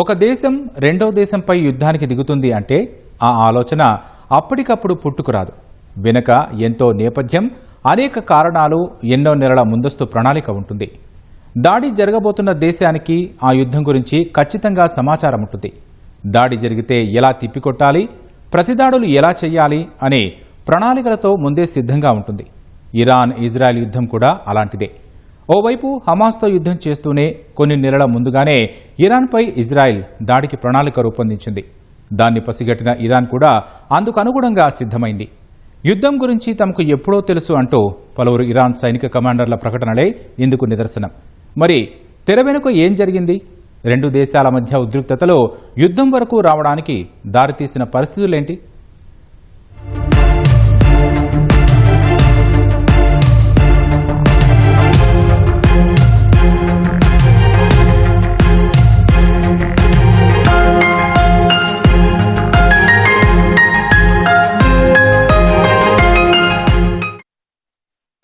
ఒక దేశం రెండో దేశంపై యుద్ధానికి దిగుతుంది అంటే ఆ ఆలోచన అప్పటికప్పుడు పుట్టుకురాదు. వెనుక ఎంతో నేపథ్యం అనేక కారణాలు ఎన్నో నెలల ముందస్తు ప్రణాళిక ఉంటుంది. దాడి జరగబోతున్న దేశానికి ఆ యుద్ధం గురించి ఖచ్చితంగా సమాచారం ఉంటుంది. దాడి జరిగితే ఎలా తిప్పికొట్టాలి ప్రతిదాడులు ఎలా చేయాలి అనే ప్రణాళికలతో ముందే సిద్ధంగా ఉంటుంది. ఇరాన్ ఇజ్రాయెల్ యుద్ధం కూడా అలాంటిదే. ఓవైపు హమాస్తో యుద్ధం చేస్తూనే కొన్ని నెలల ముందుగానే ఇరాన్పై ఇజ్రాయెల్ దాడికి ప్రణాళిక రూపొందించింది. దాన్ని పసిగట్టిన ఇరాన్ కూడా అందుకు అనుగుణంగా సిద్ధమైంది. యుద్ధం గురించి తమకు ఎప్పుడో తెలుసు అంటూ పలువురు ఇరాన్ సైనిక కమాండర్ల ప్రకటనలే ఇందుకు నిదర్శనం. మరి తెర వెనుక ఏం జరిగింది? రెండు దేశాల మధ్య ఉద్రిక్తతలో యుద్ధం వరకు రావడానికి దారితీసిన పరిస్థితులేంటి?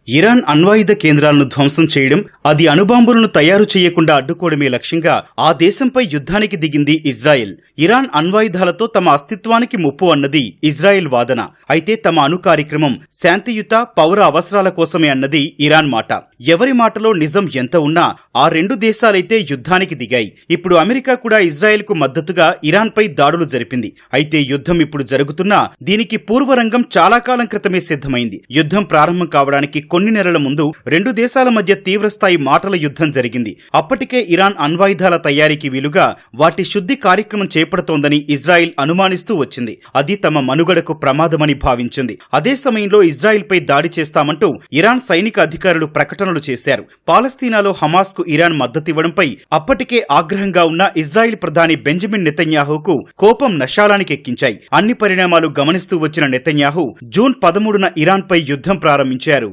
ఇరాన్ అణ్వాయుధ కేంద్రాలను ధ్వంసం చేయడం అది అణుబాంబులను తయారు చేయకుండా అడ్డుకోవడమే లక్ష్యంగా ఆ దేశంపై యుద్ధానికి దిగింది ఇజ్రాయెల్. ఇరాన్ అణ్వాయుధాలతో తమ అస్తిత్వానికి ముప్పు అన్నది ఇజ్రాయెల్ వాదన. అయితే తమ అణు కార్యక్రమం శాంతియుత పౌర అవసరాల కోసమే అన్నది ఇరాన్ మాట. ఎవరి మాటలో నిజం ఎంత ఉన్నా ఆ రెండు దేశాలైతే యుద్ధానికి దిగాయి. ఇప్పుడు అమెరికా కూడా ఇజ్రాయెల్కు మద్దతుగా ఇరాన్ పై దాడులు జరిపింది. అయితే యుద్ధం ఇప్పుడు జరుగుతున్నా దీనికి పూర్వరంగం చాలా కాలం క్రితమే సిద్ధమైంది. యుద్ధం ప్రారంభం కావడానికి కొన్ని నెలల ముందు రెండు దేశాల మధ్య తీవ్రస్థాయి మాటల యుద్ధం జరిగింది. అప్పటికే ఇరాన్ అణ్వాయుధాల తయారీకి వీలుగా వాటి శుద్ధి కార్యక్రమం చేపడుతోందని ఇజ్రాయెల్ అనుమానిస్తూ వచ్చింది. అది తమ మనుగడకు ప్రమాదమని భావించింది. అదే సమయంలో ఇజ్రాయెల్ పై దాడి చేస్తామంటూ ఇరాన్ సైనిక అధికారులు ప్రకటనలు చేశారు. పాలస్తీనాలో హమాస్కు ఇరాన్ మద్దతివ్వడంపై అప్పటికే ఆగ్రహంగా ఉన్న ఇజ్రాయెల్ ప్రధాని బెంజమిన్ నెతన్యాహుకు కోపం నశాలానికెక్కించాయి. అన్ని పరిణామాలు గమనిస్తూ వచ్చిన నెతన్యాహు జూన్ పదమూడున ఇరాన్ పై యుద్ధం ప్రారంభించారు.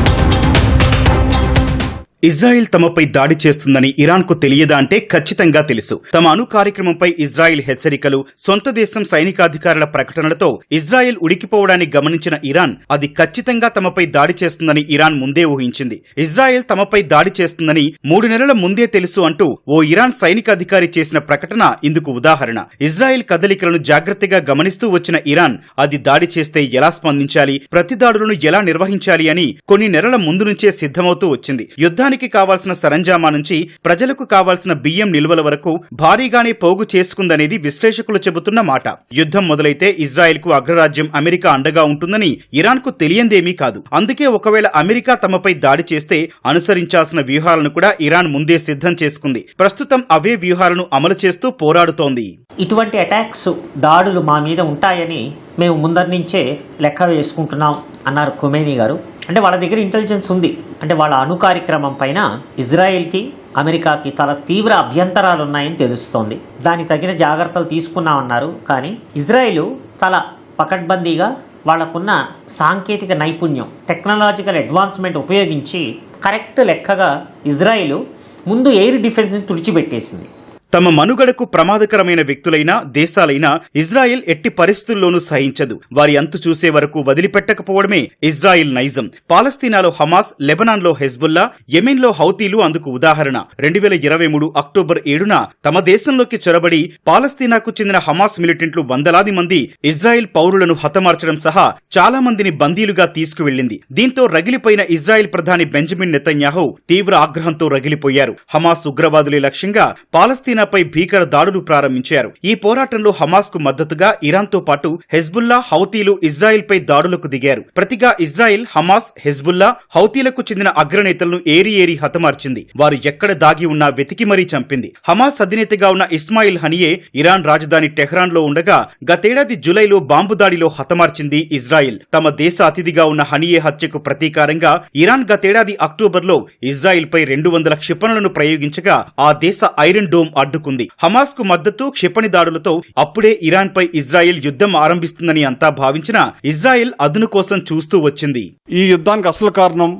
ఇజ్రాయెల్ తమపై దాడి చేస్తుందని ఇరాన్కు తెలియదా అంటే ఖచ్చితంగా తెలుసు. తమ అణు కార్యక్రమంపై ఇజ్రాయెల్ హెచ్చరికలు సొంత దేశం సైనికాధికారుల ప్రకటనలతో ఇజ్రాయెల్ ఉడికిపోవడాన్ని గమనించిన ఇరాన్ అది ఖచ్చితంగా తమపై దాడి చేస్తుందని ఇరాన్ ముందే ఊహించింది. ఇజ్రాయెల్ తమపై దాడి చేస్తుందని మూడు నెలల ముందే తెలుసు అంటూ ఓ ఇరాన్ సైనికాధికారి చేసిన ప్రకటన ఇందుకు ఉదాహరణ. ఇజ్రాయెల్ కదలికలను జాగ్రత్తగా గమనిస్తూ వచ్చిన ఇరాన్ అది దాడి చేస్తే ఎలా స్పందించాలి ప్రతి దాడులను ఎలా నిర్వహించాలి అని కొన్ని నెలల ముందు నుంచే సిద్ధమవుతూ వచ్చింది. యుద్ధానికి కావాల్సిన సరంజామా నుంచి ప్రజలకు కావాల్సిన బియ్యం నిల్వల వరకు భారీగానే పోగు చేసుకుందనేది విశ్లేషకులు చెబుతున్న మాట. యుద్ధం మొదలైతే ఇజ్రాయెల్కు అగ్రరాజ్యం అమెరికా అండగా ఉంటుందని ఇరాన్కు తెలియందేమీ కాదు. అందుకే ఒకవేళ అమెరికా తమపై దాడి చేస్తే అనుసరించాల్సిన వ్యూహాలను కూడా ఇరాన్ ముందే సిద్ధం చేసుకుంది. ప్రస్తుతం అవే వ్యూహాలను అమలు చేస్తూ పోరాడుతోంది. ఇటువంటి అటాక్స్ దాడులు మా మీద ఉంటాయని మేము ముందరి నుంచే లెక్క వేసుకుంటున్నాం అన్నారు ఖుమేనీ గారు. అంటే వాళ్ళ దగ్గర ఇంటెలిజెన్స్ ఉంది. అంటే వాళ్ళ అణు కార్యక్రమం పైన ఇజ్రాయెల్కి అమెరికాకి చాలా తీవ్ర అభ్యంతరాలు ఉన్నాయని తెలుస్తోంది. దానికి తగిన జాగ్రత్తలు తీసుకున్నామన్నారు. కానీ ఇజ్రాయెల్ చాలా పకడ్బందీగా వాళ్ళకున్న సాంకేతిక నైపుణ్యం టెక్నాలజికల్ అడ్వాన్స్మెంట్ ఉపయోగించి కరెక్ట్ లెక్కగా ఇజ్రాయిల్ ముందు ఎయిర్ డిఫెన్స్ని తుడిచిపెట్టేసింది. తమ మనుగడకు ప్రమాదకరమైన వ్యక్తులైనా దేశాలైనా ఇజ్రాయెల్ ఎట్టి పరిస్థితుల్లోనూ సహించదు. వారి అంతు చూసే వరకు వదిలిపెట్టకపోవడమే ఇజ్రాయెల్ నైజం. పాలస్తీనాలో హమాస్ లెబనాన్లో హెజ్బుల్లా యెమెన్లో హౌతీలు అందుకు ఉదాహరణ. రెండు వేల ఇరవై మూడు అక్టోబర్ ఏడున తమ దేశంలోకి చొరబడి పాలస్తీనాకు చెందిన హమాస్ మిలిటెంట్లు వందలాది మంది ఇజ్రాయెల్ పౌరులను హతమార్చడం సహా చాలా మందిని బందీలుగా తీసుకువెళ్ళింది దీంతో రగిలిపోయిన ఇజ్రాయెల్ ప్రధాని బెంజమిన్ నెతన్యాహు తీవ్ర ఆగ్రహంతో రగిలిపోయారు. హమాస్ ఉగ్రవాదులే లక్ష్యంగా పాలస్తీనా చైనాపై భీకర దాడులు ప్రారంభించారు. ఈ పోరాటంలో హమాస్కు మద్దతుగా ఇరాన్తో పాటు హెజ్బుల్లా హౌతీలు ఇజ్రాయెల్ పై దాడులకు దిగారు. ప్రతిగా ఇజ్రాయెల్ హమాస్ హెజ్బుల్లా హౌతీలకు చెందిన అగ్రనేతలను ఏరి ఏరి హతమార్చింది. వారు ఎక్కడ దాగి ఉన్నా వెతికి మరీ చంపింది. హమాస్ అధినేతగా ఉన్న ఇస్మాయిల్ హనియే ఇరాన్ రాజధాని టెహ్రాన్లో ఉండగా గతేడాది జులైలో బాంబు దాడిలో హతమార్చింది ఇజ్రాయెల్. తమ దేశ అతిథిగా ఉన్న హనియే హత్యకు ప్రతీకారంగా ఇరాన్ గతేడాది అక్టోబర్లో ఇజ్రాయెల్ పై రెండు వందల క్షిపణులను ప్రయోగించగా ఆ దేశ ఐరన్ డోమ్ అడ్డుకుంది. హమాస్కు మద్దతు క్షిపణి దాడులతో అప్పుడే ఇరాన్ పై ఇజ్రాయెల్ యుద్ధం ఆరంభిస్తుందని అంతా భావించిన ఇజ్రాయెల్ అదును కోసం చూస్తూ వచ్చింది. ఈ యుద్ధానికి అసలు కారణం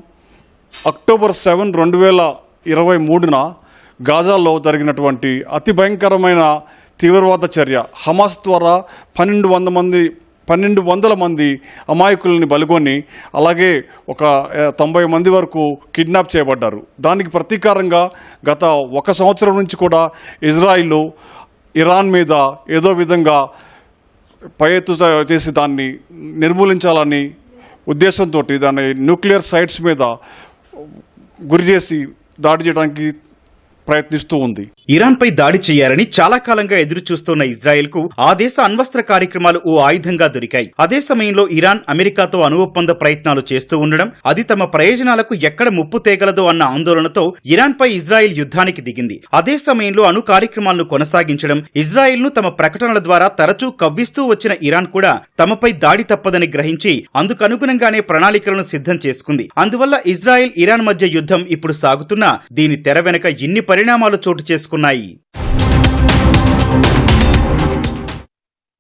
అక్టోబర్ సెవెన్ రెండు వేల ఇరవై మూడున గాజాలో జరిగినటువంటి అతి భయంకరమైన తీవ్రవాద చర్య. హమాస్ ద్వారా పన్నెండు వంద మంది పన్నెండు వందల మంది అమాయకుల్ని బలుగొని అలాగే ఒక తొంభై మంది వరకు కిడ్నాప్ చేయబడ్డారు. దానికి ప్రతీకారంగా గత ఒక సంవత్సరం నుంచి కూడా ఇజ్రాయిల్ ఇరాన్ మీద ఏదో విధంగా పై ఎత్తు చేసి దాన్ని నిర్మూలించాలని ఉద్దేశంతో దాన్ని న్యూక్లియర్ సైట్స్ మీద గురి చేసి దాడి చేయడానికి ప్రయత్నిస్తూ ఉంది. ఇరాన్ పై దాడి చేయాలని చాలా కాలంగా ఎదురు చూస్తున్న ఇజ్రాయెల్కు ఆ దేశ అణ్వస్త్ర కార్యక్రమాలు ఓ ఆయుధంగా దొరికాయి. అదే సమయంలో ఇరాన్ అమెరికాతో అణు ఒప్పంద ప్రయత్నాలు చేస్తూ ఉండడం అది తమ ప్రయోజనాలకు ఎక్కడ ముప్పు తేగలదో అన్న ఆందోళనతో ఇరాన్ పై ఇజ్రాయెల్ యుద్ధానికి దిగింది. అదే సమయంలో అణు కార్యక్రమాలను కొనసాగించడం ఇజ్రాయెల్ను తమ ప్రకటనల ద్వారా తరచూ కవ్విస్తూ వచ్చిన ఇరాన్ కూడా తమపై దాడి తప్పదని గ్రహించి అందుకు అనుగుణంగానే ప్రణాళికలను సిద్ధం చేసుకుంది. అందువల్ల ఇజ్రాయెల్ ఇరాన్ మధ్య యుద్ధం ఇప్పుడు సాగుతున్నా దీని తెర వెనక ఇన్ని పరిణామాలు చోటు చేసుకున్నాయి.